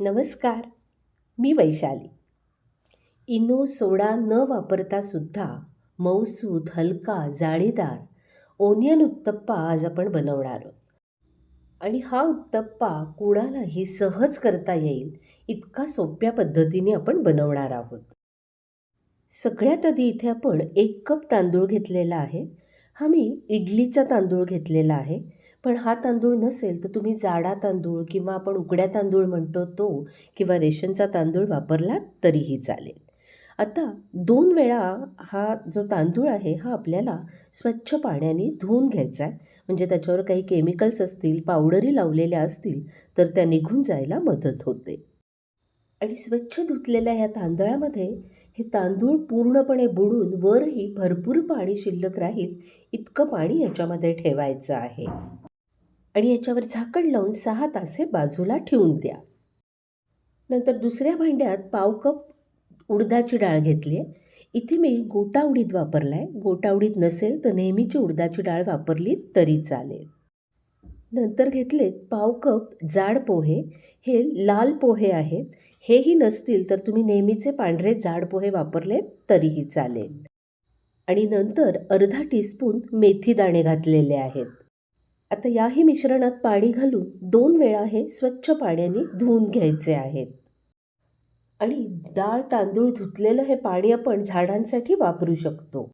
नमस्कार मी Vaishali. Eno soda न वापरता सुद्धा मऊसूत हलका जाळीदार ओनियन उत्तप्पा आज आपण बनवणार आहोत. आणि हा उत्तप्पा कुणालाही सहज करता येईल इतका सोप्या पद्धतीने आपण बनवणार आहोत. सगळ्यात आधी इथे आपण एक कप तांदूळ घेतलेला आहे. हा मी इडलीचा तांदूळ घेतलेला आहे. पण हा तांदूळ नसेल तर तुम्ही जाडा तांदूळ किंवा आपण उकड्या तांदूळ म्हणतो तो किंवा रेशनचा तांदूळ वापरला तरीही चालेल. आता दोन वेळा हा जो तांदूळ आहे हा आपल्याला स्वच्छ पाण्याने धुवून घ्यायचा आहे. म्हणजे त्याच्यावर काही केमिकल्स असतील पावडरी लावलेल्या असतील तर त्या निघून जायला मदत होते. आणि स्वच्छ धुतलेल्या ह्या तांदळामध्ये हे तांदूळ पूर्णपणे बुडून वरही भरपूर पाणी शिल्लक राहील इतकं पाणी याच्यामध्ये ठेवायचं आहे. आणि याच्यावर झाकण लावून सहा तास हे बाजूला ठेवून द्या. नंतर दुसऱ्या भांड्यात पाव कप उडदाची डाळ घेतली आहे इथे मी गोटा उडीद वापरला आहे गोटा उडीद नसेल तर नेहमीची उडदाची डाळ वापरली तरी चालेल. नंतर घेतलेत पाव कप जाड पोहे. हे लाल पोहे आहेत. हेही नसतील तर तुम्ही नेहमीचे पांढरे जाड पोहे वापरले तरीही चालेल. आणि नंतर अर्धा टीस्पून मेथी दाणे घातलेले आहेत. आता याही मिश्रणात पाणी घालून दोन वेळा हे स्वच्छ पाण्याने धुवून घ्यायचे आहेत. आणि डाळ तांदूळ धुतलेलं हे पाणी आपण झाडांसाठी वापरू शकतो.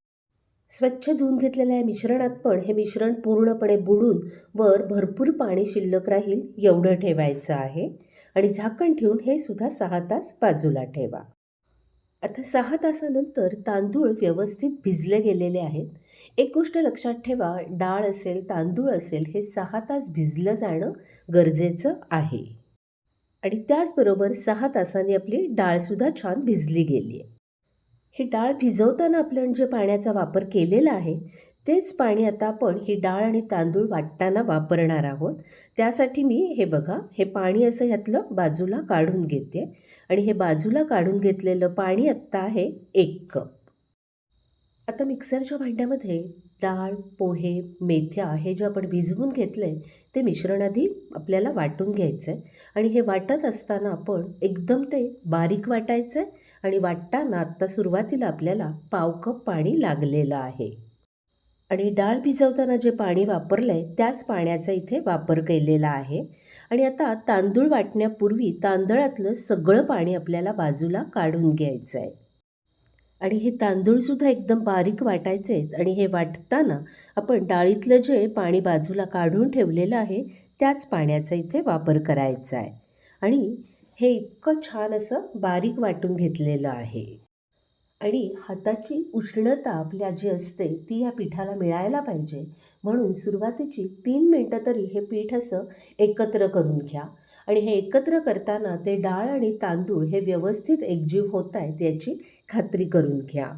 स्वच्छ धुवून घेतलेल्या या मिश्रणात पण हे मिश्रण पूर्णपणे बुडून वर भरपूर पाणी शिल्लक राहील एवढं ठेवायचं आहे. आणि झाकण ठेवून हे सुद्धा सहा तास बाजूला ठेवा. आता सहा तासानंतर तांदूळ व्यवस्थित भिजले गेलेले आहेत. एक गोष्ट लक्षात ठेवा डाळ असेल तांदूळ असेल हे सहा तास भिजलं जाणं गरजेचं आहे. आणि त्याचबरोबर सहा तासांनी आपली डाळसुद्धा छान भिजली गेली आहे. ही डाळ भिजवताना आपण जे पाण्याचा वापर केलेला आहे तेच पाणी आता आपण ही डाळ आणि तांदूळ वाटताना वापरणार आहोत. त्यासाठी मी हे बघा हे पाणी असं ह्यातलं बाजूला काढून घेते. आणि हे बाजूला काढून घेतलेलं पाणी आत्ता आहे एक. कप आता मिक्सरच्या भांड्यामध्ये डाळ पोहे मेथ्या हे जे आपण भिजवून घेतलं आहे ते मिश्रण आधी आपल्याला वाटून घ्यायचं आहे आणि हे वाटत असताना आपण एकदम ते बारीक वाटायचं आहे आणि वाटताना आत्ता सुरुवातीला आपल्याला पाव कप पाणी लागलेलं आहे. आणि डाळ भिजवताना जे पाणी वापरलं आहे त्याच पाण्याचा इथे वापर केलेला आहे. आणि आता तांदूळ वाटण्यापूर्वी तांदळातलं सगळं पाणी आपल्याला बाजूला काढून घ्यायचं आहे आणि हे तांदूळसुद्धा एकदम बारीक वाटायचे आहेत. आणि हे वाटताना आपण डाळीतलं जे पाणी बाजूला काढून ठेवलेलं आहे त्याच पाण्याचा इथे वापर करायचा आहे. आणि हे इतकं छान असं बारीक वाटून घेतलेलं आहे. आणि हाताची उष्णता आपल्या जी असते ती या पिठाला मिळायला पाहिजे. म्हणून सुरुवातीची तीन मिनटं तरी हे पीठ असं एकत्र करून घ्या. आणि हे एकत्र करताना ते डाळ आणि तांदूळ हे व्यवस्थित एकजीव होत आहेत याची खात्री करून घ्या.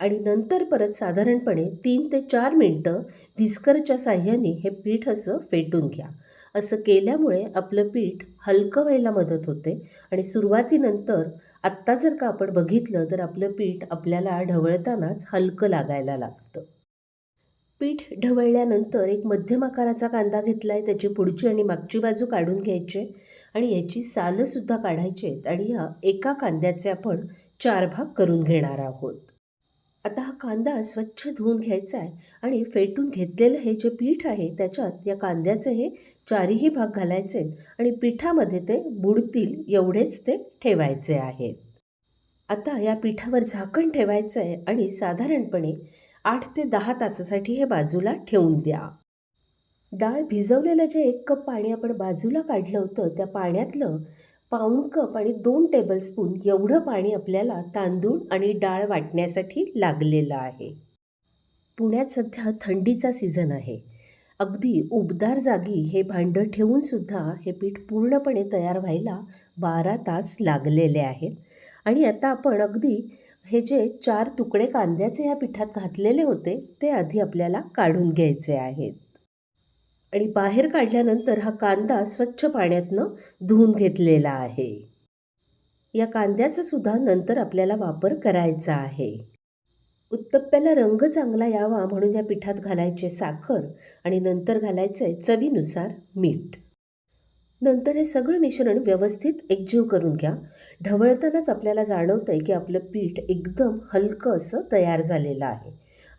आणि नंतर परत साधारणपणे तीन ते चार मिनटं व्हिस्करच्या साह्याने हे पीठ असं फेटून घ्या. असं केल्यामुळे आपलं पीठ हलकं व्हायला मदत होते आणि सुरुवातीनंतर आत्ता जर का आपण बघितलं तर आपलं पीठ आपल्याला ढवळतानाच हलकं लागायला लागतं. पीठ ढवळल्यानंतर एक मध्यम आकाराचा कांदा घेतला आहे त्याची पुढची आणि मागची बाजू काढून घ्यायची आणि याची सालंसुद्धा काढायची आहेत आणि ह्या एका कांद्याचे आपण चार भाग करून घेणार आहोत. आता हा कांदा स्वच्छ धुवून घ्यायचा आहे आणि फेटून घेतलेलं हे जे पीठ आहे त्याच्यात या कांद्याचे हे चारही भाग घालायचे आहेत आणि पिठामध्ये ते बुडतील एवढेच ते ठेवायचे आहेत. आता या पिठावर झाकण ठेवायचं आहे आणि साधारणपणे आठ ते दहा तासासाठी हे बाजूला ठेवून द्या. डाळ भिजवलेलं जे एक कप पाणी आपण बाजूला काढलं होतं त्या पाण्यातलं पाऊण कप आणि दोन टेबलस्पून एवढं पाणी आपल्याला तांदूळ आणि डाळ वाटण्यासाठी लागलेलं आहे. पुण्यात सध्या थंडीचा सीझन आहे. अगदी उबदार जागी हे भांडं ठेवूनसुद्धा हे पीठ पूर्णपणे तयार व्हायला बारा तास लागलेले आहेत. आणि आता आपण अगदी हे जे चार तुकडे कांद्याचे ह्या पिठात घातलेले होते ते आधी आपल्याला काढून घ्यायचे आहेत. आणि बाहेर काढल्यानंतर हा कांदा स्वच्छ पाण्यातनं धुवून घेतलेला आहे. या कांद्याचा सुद्धा नंतर आपल्याला वापर करायचा आहे. उत्तप्प्याला रंग चांगला यावा म्हणून या पिठात घालायचे साखर आणि नंतर घालायचे चवीनुसार मीठ. नंतर हे सगळं मिश्रण व्यवस्थित एकजीव करून घ्या. ढवळतानाच आपल्याला जाणवतं आहे की आपलं पीठ एकदम हलकं असं तयार झालेलं आहे.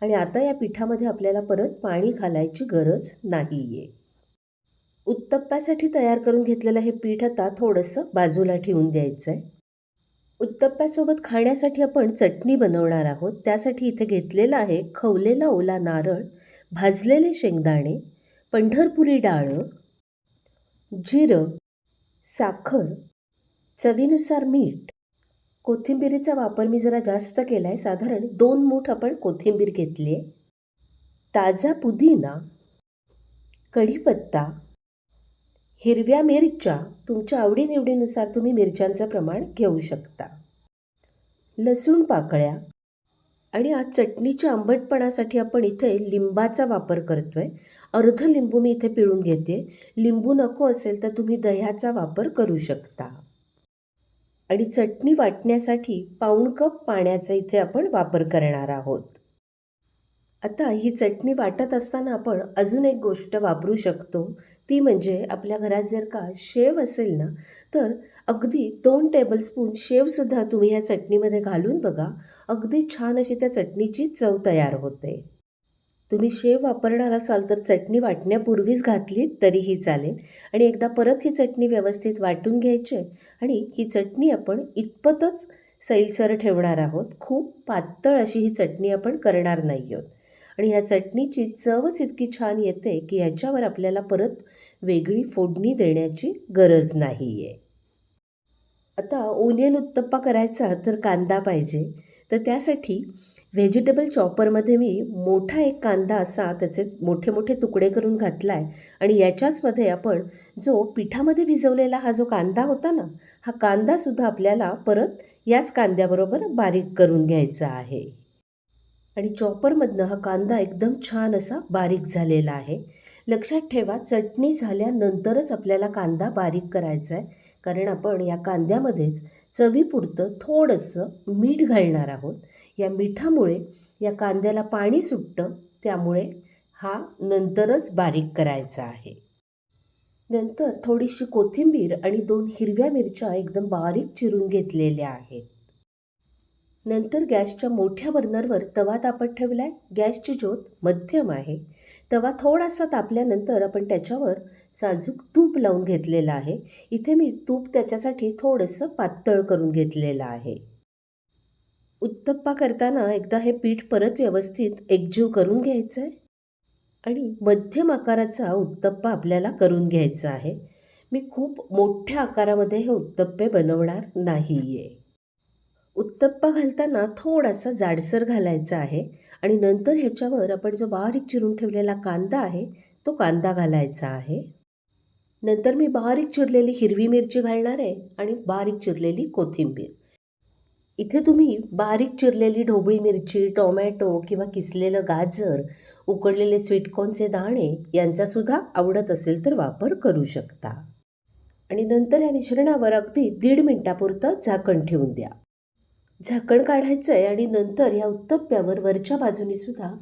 आणि आता या पिठामध्ये आपल्याला परत पाणी घालायची गरज नाही आहे उत्तप्प्यासाठी तयार करून घेतलेलं हे पीठ आता थोडंसं बाजूला ठेवून द्यायचं आहे उत्तप्प्यासोबत खाण्यासाठी आपण चटणी बनवणार आहोत. त्यासाठी इथे घेतलेला आहे खवलेला ओला नारळ भाजलेले शेंगदाणे पंढरपुरी डाळं जिरं साखर चवीनुसार मीठ. कोथिंबिरीचा वापर मी जरा जास्त केला आहे साधारण दोन मूठ आपण कोथिंबीर घेतली आहे ताजा पुदिना कढीपत्ता हिरव्या मिरच्या. तुमच्या आवडीनिवडीनुसार तुम्ही मिरच्यांचं प्रमाण घेऊ शकता. लसूण पाकळ्या आणि आज चटणीच्या आंबटपणासाठी आपण इथे लिंबाचा वापर करतो आहे अर्ध लिंबू मी इथे पिळून घेते. लिंबू नको असेल तर तुम्ही दह्याचा वापर करू शकता. आणि चटणी वाटण्यासाठी पाऊण कप पाण्याचा इथे आपण वापर करणार आहोत. आता ही चटणी वाटत असताना आपण अजून एक गोष्ट वापरू शकतो. ती म्हणजे आपल्या घरात जर का शेव असेल ना तर अगदी दोन टेबलस्पून शेवसुद्धा तुम्ही ह्या चटणीमध्ये घालून बघा. अगदी छान अशी त्या चटणीची चव तयार होते. तुम्ही शेव वापरणार असाल तर चटणी वाटण्यापूर्वीच घातली तरीही चालेल. आणि एकदा परत ही चटणी व्यवस्थित वाटून घ्यायची आणि ही चटणी आपण इतपतच सैलसर ठेवणार आहोत. खूप पातळ अशी ही चटणी आपण करणार नाही आहोत. आणि ह्या चटणीची चवच इतकी छान येते की ह्याच्यावर आपल्याला परत वेगळी फोडणी देण्याची गरज नाही आहे आता ओनियन उत्तप्पा करायचा तर कांदा पाहिजे. तर त्यासाठी व्हेजिटेबल चॉपरमध्ये मी मोठा एक कांदा असा त्याचे मोठे मोठे तुकडे करून घातला आहे आणि याच्याचमध्ये आपण जो पिठामध्ये भिजवलेला हा जो कांदा होता ना हा कांदासुद्धा आपल्याला परत याच कांद्याबरोबर बारीक करून घ्यायचा आहे. आणि चॉपरमधनं हा कांदा एकदम छान असा बारीक झालेला आहे. लक्षात ठेवा चटणी झाल्यानंतरच आपल्याला कांदा बारीक करायचा आहे. कारण आपण या कांद्यामध्येच चवीपुरतं थोडंसं मीठ घालणार आहोत. या मिठामुळे या कांद्याला पाणी सुटतं त्यामुळे हा नंतरच बारीक करायचा आहे. नंतर थोडीशी कोथिंबीर आणि दोन हिरव्या मिरच्या एकदम बारीक चिरून घेतलेल्या आहेत. नंतर गॅसच्या मोठ्या बर्नरवर तवा तापत ठेवला आहे गॅसची ज्योत मध्यम आहे. तवा थोडासा तापल्यानंतर आपण त्याच्यावर साजूक तूप लावून घेतलेलं आहे. इथे मी तूप त्याच्यासाठी थोडंसं पातळ करून घेतलेलं आहे. उत्तप्पा करताना एकदा हे पीठ परत व्यवस्थित एकजीव करून घ्यायचं आहे आणि मध्यम आकाराचा उत्तप्पा आपल्याला करून घ्यायचा आहे. मी खूप मोठ्या आकारामध्ये हे उत्तप्पे बनवणार नाही आहे उत्तप्पा घालताना थोडासा जाडसर घालायचा आहे आणि नंतर ह्याच्यावर आपण जो बारीक चिरून ठेवलेला कांदा आहे तो कांदा घालायचा आहे. नंतर मी बारीक चिरलेली हिरवी मिरची घालणार आहे आणि बारीक चिरलेली कोथिंबीर. इथे तुम्ही बारीक चिरलेली ढोबळी मिरची टोमॅटो किंवा किसलेलं गाजर उकडलेले स्वीटकॉर्नचे दाणे यांचासुद्धा आवडत असेल तर वापर करू शकता. आणि नंतर या मिश्रणावर अगदी दीड मिनटापुरतं झाकण ठेवून द्या. झाकण काढायचं आहे आणि नंतर ह्या उत्तप्प्यावर वरच्या बाजूने सुद्धा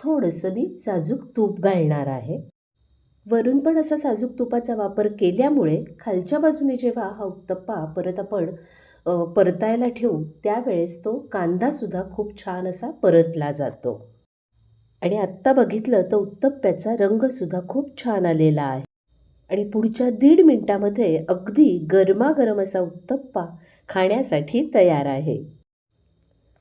थोडंसं मी साजूक तूप घालणार आहे. वरून पण असा साजूक तुपाचा वापर केल्यामुळे खालच्या बाजूने जेव्हा हा उत्तप्पा परत आपण परतायला ठेवू त्यावेळेस तो कांदासुद्धा खूप छान असा परतला जातो. आणि आत्ता बघितलं तर उत्तप्प्याचा रंगसुद्धा खूप छान आलेला आहे. आणि पुढच्या दीड मिनटामध्ये अगदी गरमागरम असा उत्तप्पा खाण्यासाठी तयार आहे.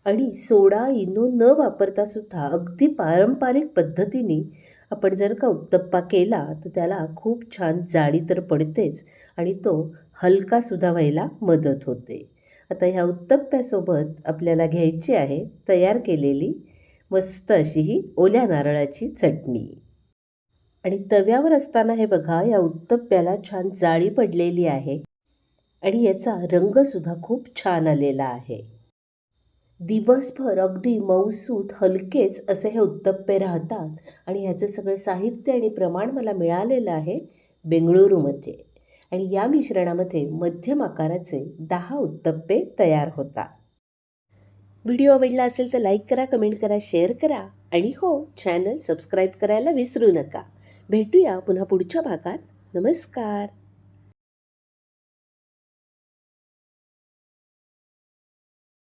आणि सोडा इनो न वापरता सुद्धा अगदी पारंपरिक पद्धतीने आपण जर का उत्तप्पा केला तर त्याला खूप छान जाडी तर पडतेच आणि तो हलकासुद्धा व्हायला मदत होते. आता ह्या उत्तप्प्यासोबत आपल्याला घ्यायची आहे तयार केलेली मस्त अशी ही ओल्या नारळाची चटणी. आणि तव्यावर असताना हे बघा या उत्तप्प्याला छान जाळी पडलेली आहे आणि याचा रंगसुद्धा खूप छान आलेला आहे. दिवसभर अगदी मऊसूत हलकेच असे हे उत्तप्पे राहतात. आणि ह्याचं सगळं साहित्य आणि प्रमाण मला मिळालेलं आहे बेंगळुरूमध्ये. आणि या मिश्रणामध्ये मध्यम आकाराचे दहा उत्तप्पे तयार होतात. व्हिडिओ आवडला असेल तर लाईक करा कमेंट करा शेअर करा. आणि हो चॅनल सबस्क्राईब करायला विसरू नका. भेटूया पुन्हा पुढच्या भागात. नमस्कार.